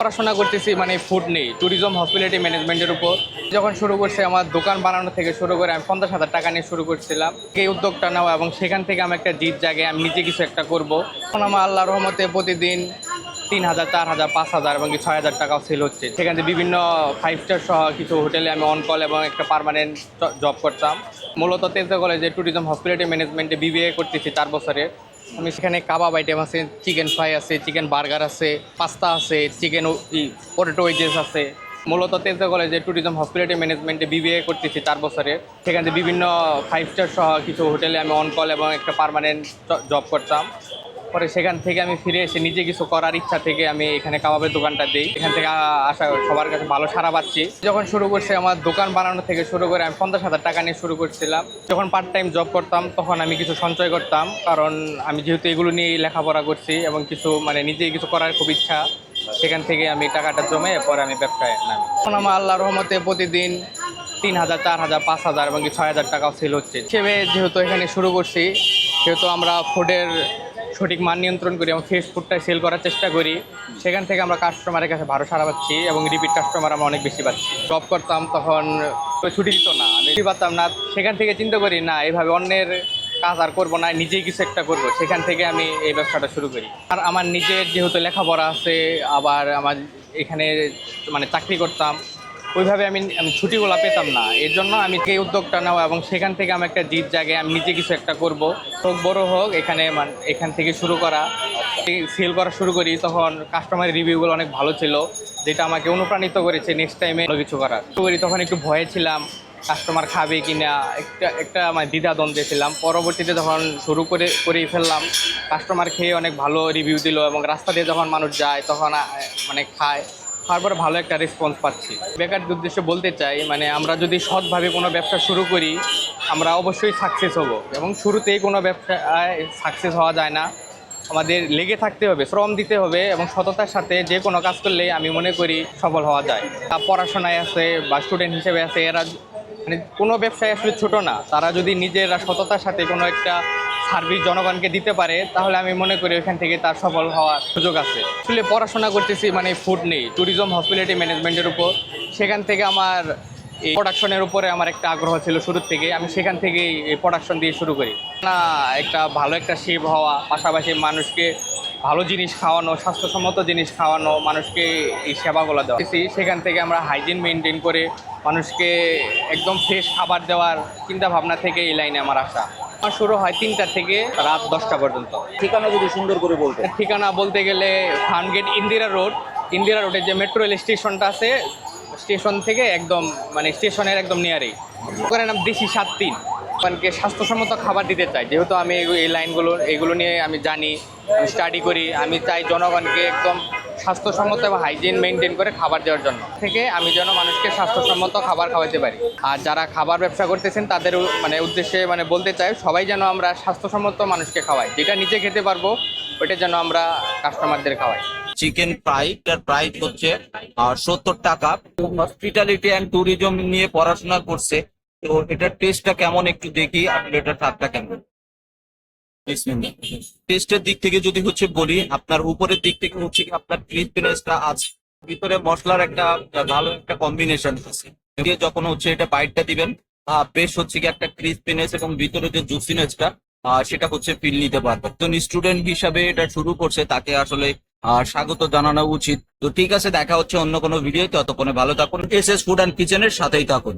পড়াশোনা করতেছি মানে ফুড নেই। ট্যুরিজম হসপিটালিটি ম্যানেজমেন্টের উপর। যখন শুরু করছে আমার দোকান বানানো থেকে শুরু করে আমি পঞ্চাশ হাজার টাকা নিয়ে শুরু করছিলাম। এই উদ্যোগটা নেওয়া এবং সেখান থেকে আমি একটা জিত জাগে, আমি নিজে কিছু একটা করব। এখন আমার আল্লাহ রহমতে প্রতিদিন তিন হাজার, চার হাজার, পাঁচ হাজার এবং ছয় হাজার টাকাও সেল হচ্ছে। সেখান থেকে বিভিন্ন ফাইভ স্টার সহ কিছু হোটেলে আমি অন কল এবং একটা পার্মানেন্ট জব করতাম। মূলত তেজগা কলেজে ট্যুরিজম হসপিটালিটি ম্যানেজমেন্টে বিবিএ করতেছি চার বছরে আমি সেখানে কাবাব আইটেম আছে চিকেন ফ্রাই আছে চিকেন বার্গার আছে পাস্তা আছে চিকেন পটেটো ওয়েজেস আছে। মূলত তেজগা কলেজে ট্যুরিজম হসপিটালিটি ম্যানেজমেন্টে বিবিএ করতেছি চার বছরে। সেখানে বিভিন্ন ফাইভ স্টার সহ কিছু হোটেলে আমি অন কল এবং একটা পারমানেন্ট জব করতাম। পরে সেখান থেকে আমি ফিরে এসে নিজে কিছু করার ইচ্ছা থেকে আমি এখানে কাবাবের দোকানটা দিই। এখান থেকে আসা সবার কাছে ভালো সারা পাচ্ছি। যখন শুরু করছে আমার দোকান বানানো থেকে শুরু করে আমি পঞ্চাশ হাজার টাকা নিয়ে শুরু করছিলাম। যখন পার্ট টাইম জব করতাম, তখন আমি কিছু সঞ্চয় করতাম। কারণ আমি যেহেতু এগুলো নিয়েই লেখাপড়া করছি এবং কিছু মানে নিজেই কিছু করার খুব ইচ্ছা, সেখান থেকে আমি টাকাটা জমে পরে আমি ব্যবসায় নামি। এখন আমার আল্লাহ রহমতে প্রতিদিন তিন হাজার, চার হাজার, পাঁচ হাজার এবং ছয় হাজার টাকাও সেল হচ্ছে। হিসেবে যেহেতু এখানে শুরু করছি, সেহেতু আমরা ফুডের সঠিক মান নিয়ন্ত্রণ করি এবং ফ্রেশ ফুডটাই সেল করার চেষ্টা করি। সেখান থেকে আমরা কাস্টমারের কাছে ভালো সারা পাচ্ছি এবং রিপিট কাস্টমার আমরা অনেক বেশি পাচ্ছি। জব করতাম তখন ছুটি দিত না ছুটি পাতাম না। সেখান থেকে চিন্তা করি, না, এভাবে অন্যের কাজ আর করব না, নিজেই কিছু একটা করব। সেখান থেকে আমি এই ব্যবসাটা শুরু করি। আর আমার নিজের যেহেতু লেখাপড়া আছে, আবার আমার এখানে মানে চাকরি করতাম ওইভাবে আমি আমি ছুটিগুলো পেতাম না। এর জন্য আমি এই উদ্যোগটা নেওয়া এবং সেখান থেকে আমি একটা জিত জাগে, আমি নিজে কিছু একটা করব। হোক, বড় হোক, এখানে মান- এখান থেকে শুরু করা। সেল করা শুরু করি, তখন কাস্টমারের রিভিউগুলো অনেক ভালো ছিল, যেটা আমাকে অনুপ্রাণিত করেছে নেক্সট টাইমে ভালো কিছু করার। করি, তখন একটু ভয়ে ছিলাম কাস্টমার খাবে কি না একটা একটা আমার দ্বিধা দ্বন্দ্বে ছিলাম। পরবর্তীতে যখন শুরু করে, করেই ফেললাম কাস্টমার খেয়ে অনেক ভালো রিভিউ দিল এবং রাস্তা দিয়ে যখন মানুষ যায়, তখন মানে খায়। খাওয়ার পরে ভালো একটা রেসপন্স পাচ্ছি। বেকার উদ্দেশ্যে বলতে চাই মানে আমরা যদি সৎভাবে কোনো ব্যবসা শুরু করি, আমরা অবশ্যই সাকসেস হব। এবং শুরুতেই কোনো ব্যবসায় সাকসেস হওয়া যায় না। আমাদের লেগে থাকতে হবে, শ্রম দিতে হবে এবং সততার সাথে যে কোনো কাজ করলে আমি মনে করি সফল হওয়া যায়। তা পড়াশোনায় আছে বা স্টুডেন্ট হিসেবে আছে, এরা মানে কোনো ব্যবসায় আসলে ছোট না। তারা যদি নিজেরা সততার সাথে কোনো একটা সার্ভিস জনগণকে দিতে পারে, তাহলে আমি মনে করি ওইখান থেকে তার সফল হওয়ার সুযোগ আছে। আসলে পড়াশোনা করতেছি মানে ফুড নেই ট্যুরিজম হসপিটালিটি ম্যানেজমেন্টের উপর। সেখান থেকে আমার এই প্রোডাকশনের উপরে আমার একটা আগ্রহ ছিল শুরুর থেকে। আমি সেখান থেকেই প্রোডাকশন দিয়ে শুরু করি। না, একটা ভালো একটা শেপ হওয়া, পাশাপাশি মানুষকে ভালো জিনিস খাওয়ানো, স্বাস্থ্যসম্মত জিনিস খাওয়ানো, মানুষকে এই সেবাগুলো দেওয়া। সেখান থেকে আমরা হাইজিন মেনটেন করে মানুষকে একদম ফ্রেশ খাবার দেওয়ার চিন্তা ভাবনা থেকে এই লাইনে আমার আসা। শুরু হয় তিনটা থেকে রাত দশটা পর্যন্ত। ঠিকানা যদি সুন্দর করে বলতে ঠিকানা বলতে গেলে ফার্মগেট ইন্দিরা রোড। ইন্দিরা রোডের যে মেট্রো রেল স্টেশনটা আছে স্টেশন থেকে একদম মানে স্টেশনের একদম নিয়ারেই ওখানে নাম দেশি সাত তিন। ওখানকে স্বাস্থ্যসম্মত খাবার দিতে চাই। যেহেতু আমি এই- এই লাইনগুলো এগুলো নিয়ে আমি জানি আমি স্টাডি করি আমি চাই জনগণকে একদম স্বাস্থ্যসম্মত এবং হাইজিন মেনটেন করে খাবার দেওয়ার জন্য। থেকে আমি যেন মানুষকে স্বাস্থ্যসম্মত খাবার খাওয়াতে পারি। আর যারা খাবার ব্যবসা করতেছেন, তাদের মানে উদ্দেশ্যে মানে বলতে চাই, সবাই যেন আমরা স্বাস্থ্যসম্মত মানুষকে খাওয়াই। যেটা নিজে খেতে পারব, ওইটা যেন আমরা কাস্টমারদের খাওয়াই। চিকেন ফ্রাই এটার প্রাইস হচ্ছে সত্তর টাকা। হসপিটালিটি অ্যান্ড ট্যুরিজম নিয়ে পড়াশোনা করছে। তো এটার টেস্টটা কেমন একটু দেখি, আর এটার স্বাদটা কেমন? টেস্টের দিক থেকে যদি হচ্ছে বলি, আপনার উপরের দিক থেকে হচ্ছে কি আপনার ক্রিসপিনেসটা আছে। ভিতরে মশলার একটা ভালো একটা কম্বিনেশন আছে। যখন হচ্ছে এটা বাইটটা দিবেন বেশ হচ্ছে কি একটা ক্রিসপিনেস এবং ভিতরে যে জুসিনেসটা সেটা হচ্ছে ফিল নিতে পারবে। তো স্টুডেন্ট হিসাবে এটা শুরু করছে, তাকে আসলে স্বাগত জানানো উচিত। তো ঠিক আছে, দেখা হচ্ছে অন্য কোনো ভিডিও ততক্ষণে ভালো থাকুন। এস এস ফুড অ্যান্ড কিচেনের সাথেই থাকুন।